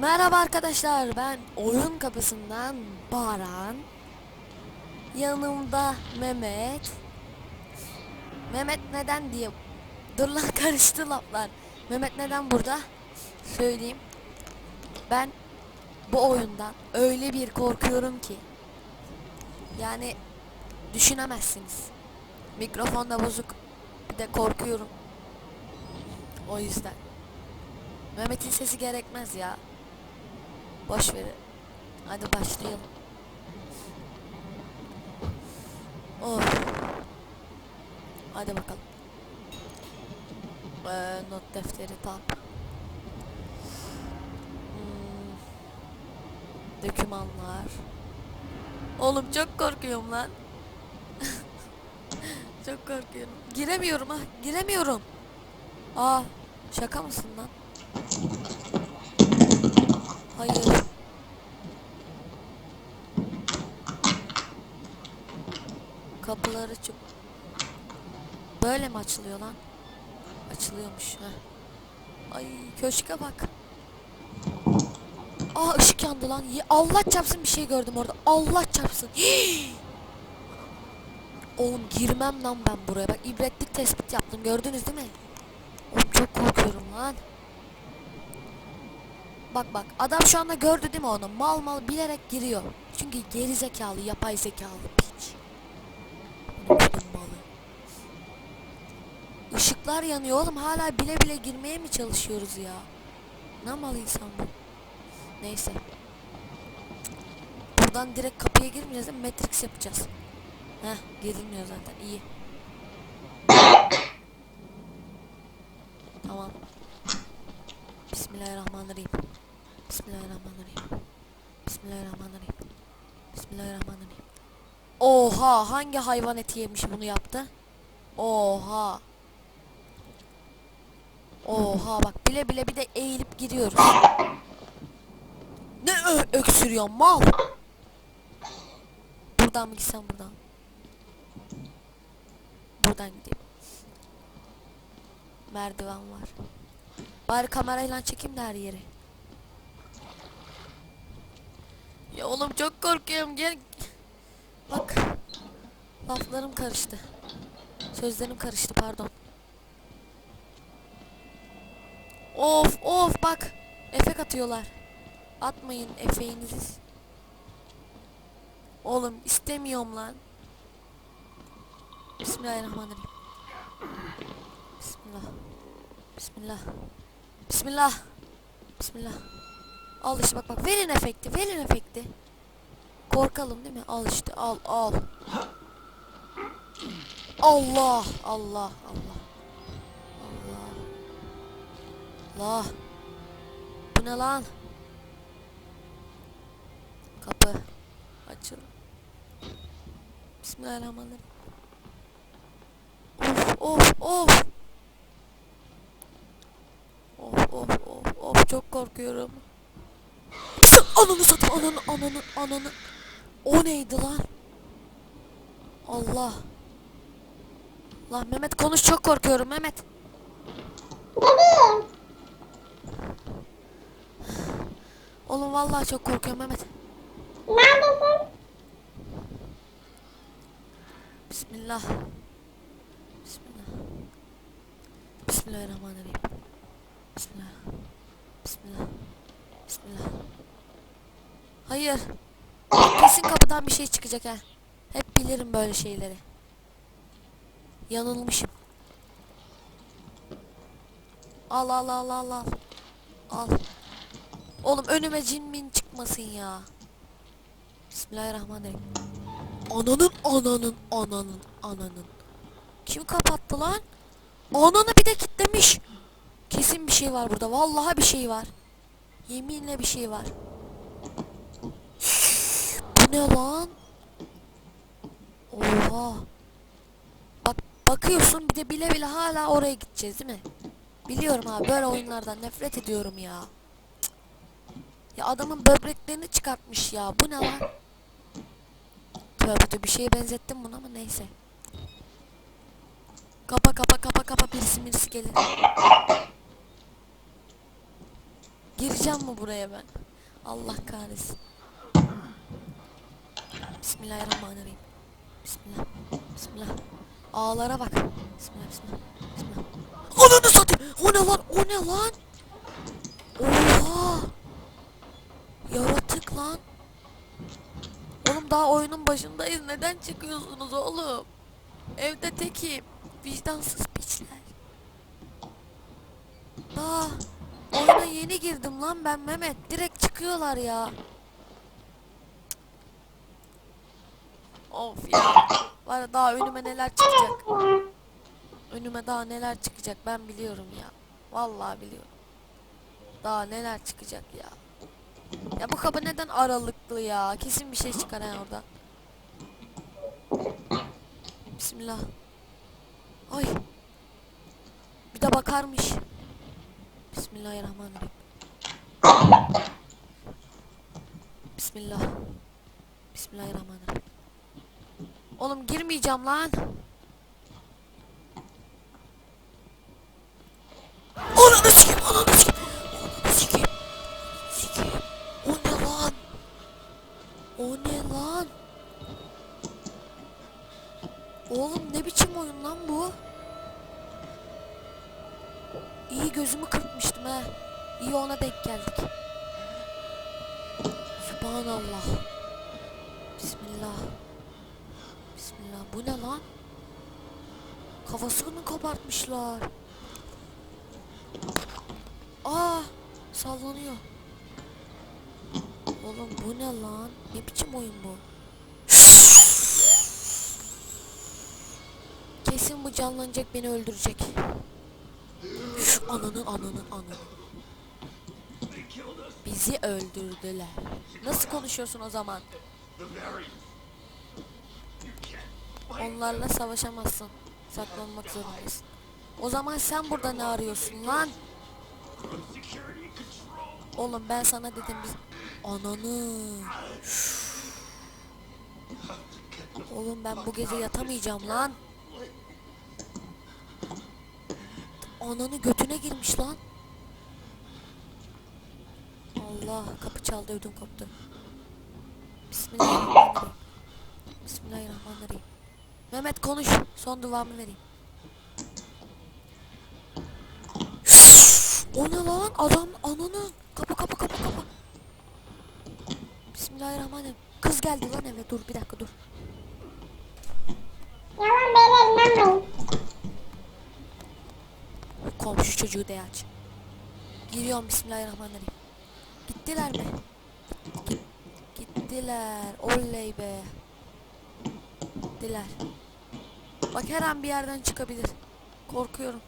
Merhaba arkadaşlar ben oyun kapısından Baran. Yanımda Mehmet. Mehmet neden diye Dur lan karıştı laflar. Mehmet neden burada? Söyleyeyim. Ben bu oyundan öyle bir korkuyorum ki Yani Düşünemezsiniz. Mikrofon da bozuk Bir de korkuyorum. O yüzden. Mehmet'in sesi gerekmez ya Boş ver. Hadi başlayalım. Oh. Hadi bakalım. Ee, not defteri tam. Hmm. Dokümanlar. Oğlum çok korkuyorum lan. çok korkuyorum. Giremiyorum ha. Giremiyorum. Aa, şaka mısın lan? Hayır. Kapılar açık. Böyle mi açılıyor lan? Açılıyormuş. Heh. Ay köşke bak. Aa ışık yandı lan. Allah çarpsın bir şey gördüm orada. Allah çarpsın. Oğlum girmem lan ben buraya. Bak ibretlik tespit yaptım. Gördünüz değil mi? Oğlum çok korkuyorum lan. Bak bak adam şu anda gördü değil mi onu? Mal mal bilerek giriyor. Çünkü geri zekalı, yapay zekalı piç. Işıklar yanıyor oğlum hala bile bile girmeye mi çalışıyoruz ya? Ne mal insan bu? Neyse. Buradan direkt kapıya girmeyeceğiz de Matrix yapacağız. Heh girilmiyor zaten iyi. Tamam. Bismillahirrahmanirrahim. Bismillahirrahmanirrahim. Bismillahirrahmanirrahim. Bismillahirrahmanirrahim. Oha hangi hayvan eti yemiş bunu yaptı? Oha. Oha bak bile bile bir de eğilip giriyoruz. Ne ö öksürüyor mal? Buradan mı gitsem buradan? Buradan gideyim. Merdiven var. Bari kamerayla çekeyim de her yeri. Ya oğlum çok korkuyorum gel. Bak. Laflarım karıştı. Sözlerim karıştı pardon. Of of bak. Efek atıyorlar. Atmayın efeğinizi. Oğlum istemiyorum lan. Bismillahirrahmanirrahim. Bismillah. Bismillah. Bismillah. Bismillah. Al işte bak bak verin efekti verin efekti. Korkalım değil mi? Al işte al al. Allah Allah Allah. Allah. Allah. Bu ne lan? Kapı. Açıl. Bismillahirrahmanirrahim. Of of of. Of of of of çok korkuyorum. Ananı satayım ananı ananı ananı. O neydi lan? Allah. Lan Mehmet konuş çok korkuyorum Mehmet. Bebeğim. Oğlum vallahi çok korkuyorum Mehmet. Neredesin? Bismillah. Bismillah. Bismillahirrahmanirrahim. Bismillah. Bismillah. Bismillah. Hayır. Kesin kapıdan bir şey çıkacak ha. Hep bilirim böyle şeyleri. Yanılmışım. Al al al al al. Al. Oğlum önüme cin min çıkmasın ya. Bismillahirrahmanirrahim. Ananın ananın ananın ananın. Kim kapattı lan? Ananı bir de kitlemiş. Kesin bir şey var burada. Vallahi bir şey var. Yeminle bir şey var. Ne lan? Oha. Bak bakıyorsun bir de bile bile hala oraya gideceğiz değil mi? Biliyorum abi böyle oyunlardan nefret ediyorum ya. Ya adamın böbreklerini çıkartmış ya. Bu ne lan? Tövbe bir şeye benzettim bunu ama neyse. Kapa kapa kapa kapa birisi birisi gelir. Gireceğim mi buraya ben? Allah kahretsin. Bismillahirrahmanirrahim. Bismillah. Bismillah. Ağlara bak. Bismillah bismillah. Bismillah. Ananı satayım. O ne lan? O ne lan? Oha. Yaratık lan. Oğlum daha oyunun başındayız. Neden çıkıyorsunuz oğlum? Evde tekim. Vicdansız piçler. Daha oyuna yeni girdim lan ben Mehmet. Direkt çıkıyorlar ya. Of ya. Var daha önüme neler çıkacak. Önüme daha neler çıkacak ben biliyorum ya. Vallahi biliyorum. Daha neler çıkacak ya. Ya bu kapı neden aralıklı ya? Kesin bir şey çıkar ha oradan. Bismillah. Ay. Bir de bakarmış. Bismillahirrahmanirrahim. Bismillah. Bismillahirrahmanirrahim. Oğlum girmeyeceğim lan. Kafasını kopartmışlar. Aa, sallanıyor. Oğlum bu ne lan? Ne biçim oyun bu? Kesin bu canlanacak beni öldürecek. Şu ananın ananın ananın. Bizi öldürdüler. Nasıl konuşuyorsun o zaman? Onlarla savaşamazsın. Saklanmak zorundasın. O zaman sen burada ne arıyorsun lan? Oğlum ben sana dedim biz... Ananı. Oğlum ben bu gece yatamayacağım lan. Ananı götüne girmiş lan. Allah kapı çaldı ödüm koptu. Bismillahirrahmanirrahim. Bismillahirrahmanirrahim. Mehmet konuş. Son duamı vereyim. o ne lan? Adam ananı. Kapı kapı kapı kapı. Bismillahirrahmanirrahim. Kız geldi lan eve. Dur bir dakika dur. Yalan beyler inanmayın. Komşu çocuğu de aç. Giriyorum Bismillahirrahmanirrahim. Gittiler mi? Git- Gittiler. Oley be. Gittiler. Bak her an bir yerden çıkabilir. Korkuyorum.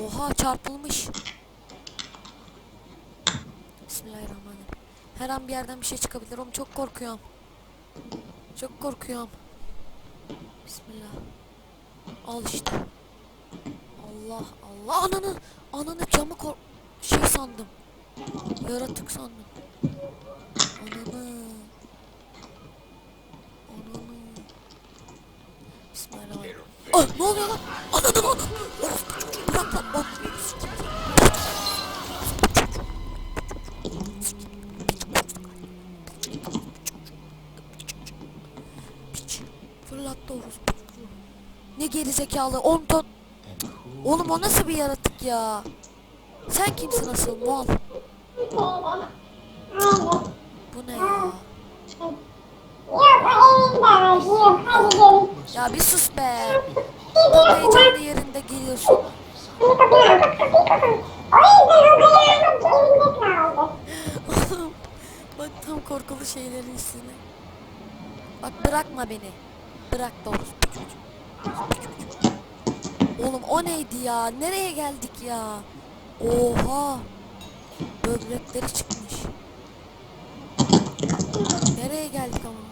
Oha çarpılmış. Bismillahirrahmanirrahim. Her an bir yerden bir şey çıkabilir. Oğlum çok korkuyorum. Çok korkuyorum. Bismillah. Al işte. Allah Allah ananı ananı camı kor şey sandım. Yaratık sandım. Ananı. Ah ne oluyor lan? Ananı çocuğu bırak lan. Piç. Fırlattı çocuğu. Ne gerizekalı 10 ton. Oğlum o nasıl bir yaratık ya? Sen kimsin asıl mal? Bu ne ya? Yok o evinde var. Yok hadi gelin. Ya bir sus be. Tam heyecanlı yerinde geliyorsun. Oğlum bak tam korkulu şeylerin üstüne. Bak bırakma beni. Bırak doğrusu. Oğlum o neydi ya? Nereye geldik ya? Oha. Böbrekleri çıkmış. Nereye geldik ama?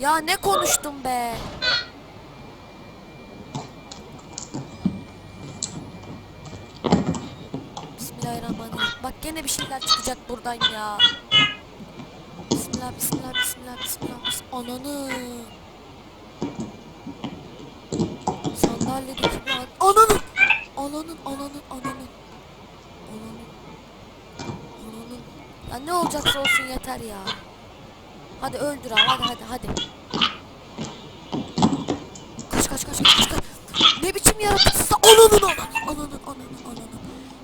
Ya ne konuştum be? Bismillahirrahmanirrahim. Bak gene bir şeyler çıkacak buradan ya. Bismillah, bismillah, bismillah, bismillah. bis- Ananı. Sandalyedeki bir an... Ananın! Ananın, ananın, ananın. Ananın. Ananın. Ya ne olacaksa olsun yeter ya. Hadi öldür abi hadi hadi hadi. Ne biçim yaratıksın? Ananın ananın ananın ananın ananın.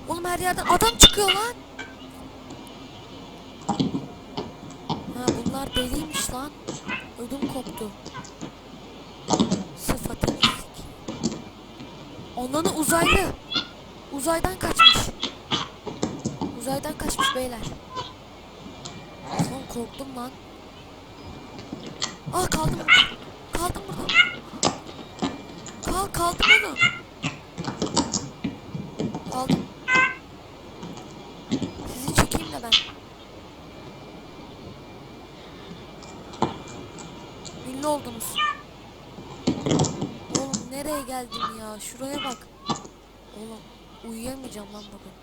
Oğlum her yerden adam çıkıyor lan. Ha bunlar deliymiş lan. Ödüm koptu. Sıfatı. Ananı uzaylı. Uzaydan kaçmış. Uzaydan kaçmış beyler. Son korktum lan. Ah kaldım burada. Kaldım burada. Kal kaldım oğlum. Kaldım. Sizi çekeyim de ben. Ünlü oldunuz. Oğlum nereye geldim ya? Şuraya bak. Oğlum uyuyamayacağım lan bugün.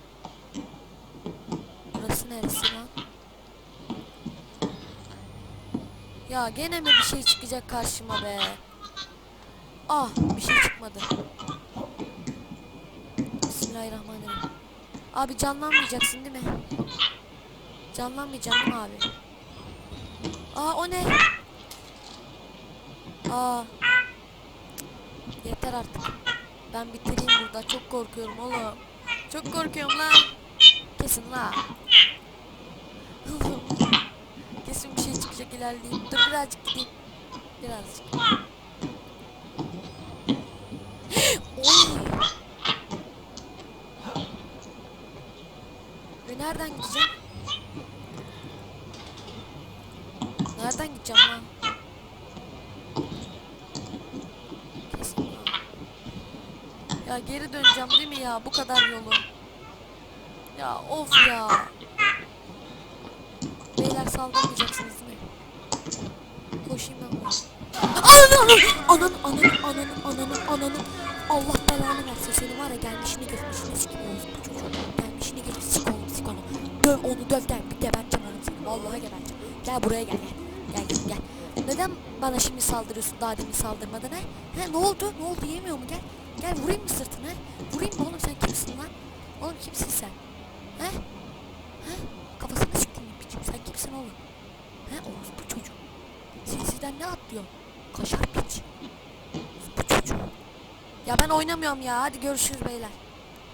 Burası neresi lan? Ya gene mi bir şey çıkacak karşıma be? Ah bir şey çıkmadı. Bismillahirrahmanirrahim. Abi canlanmayacaksın değil mi? Mi abi? Aa o ne? Aa. Yeter artık. Ben bitireyim burada. Çok korkuyorum oğlum. Çok korkuyorum lan. Kesin la. Kesin bir şey çıkacak ilerleyeyim. Dur birazcık gideyim. Birazcık. Ya geri döneceğim değil mi ya? Bu kadar yolu. Ya of ya. Beyler saldırmayacaksınız değil mi? Koşayım ben buraya. Ananın ananın ananın ananın ananın ananın Allah belanı versin seni var ya gelmişini geçmişini sikiyoruz bu çocuğu. Gelmişini geçmiş sik onu. Döv onu döv der bir geberteceğim onu seni. Vallahi geberteceğim. Gel buraya gel gel. Gel gel gel. Neden bana şimdi saldırıyorsun daha demin saldırmadın he? He ne oldu? Ne oldu yemiyor mu gel? Gel vurayım mı sırtına? Vurayım mı oğlum sen kimsin lan? Oğlum kimsin sen? He? He? Kafasını siktin biçim sen kimsin oğlum? He orospu çocuğu. Sizden ne atlıyor? Kaşar piç. Bu çocuğu. Ya ben oynamıyorum ya. Hadi görüşürüz beyler.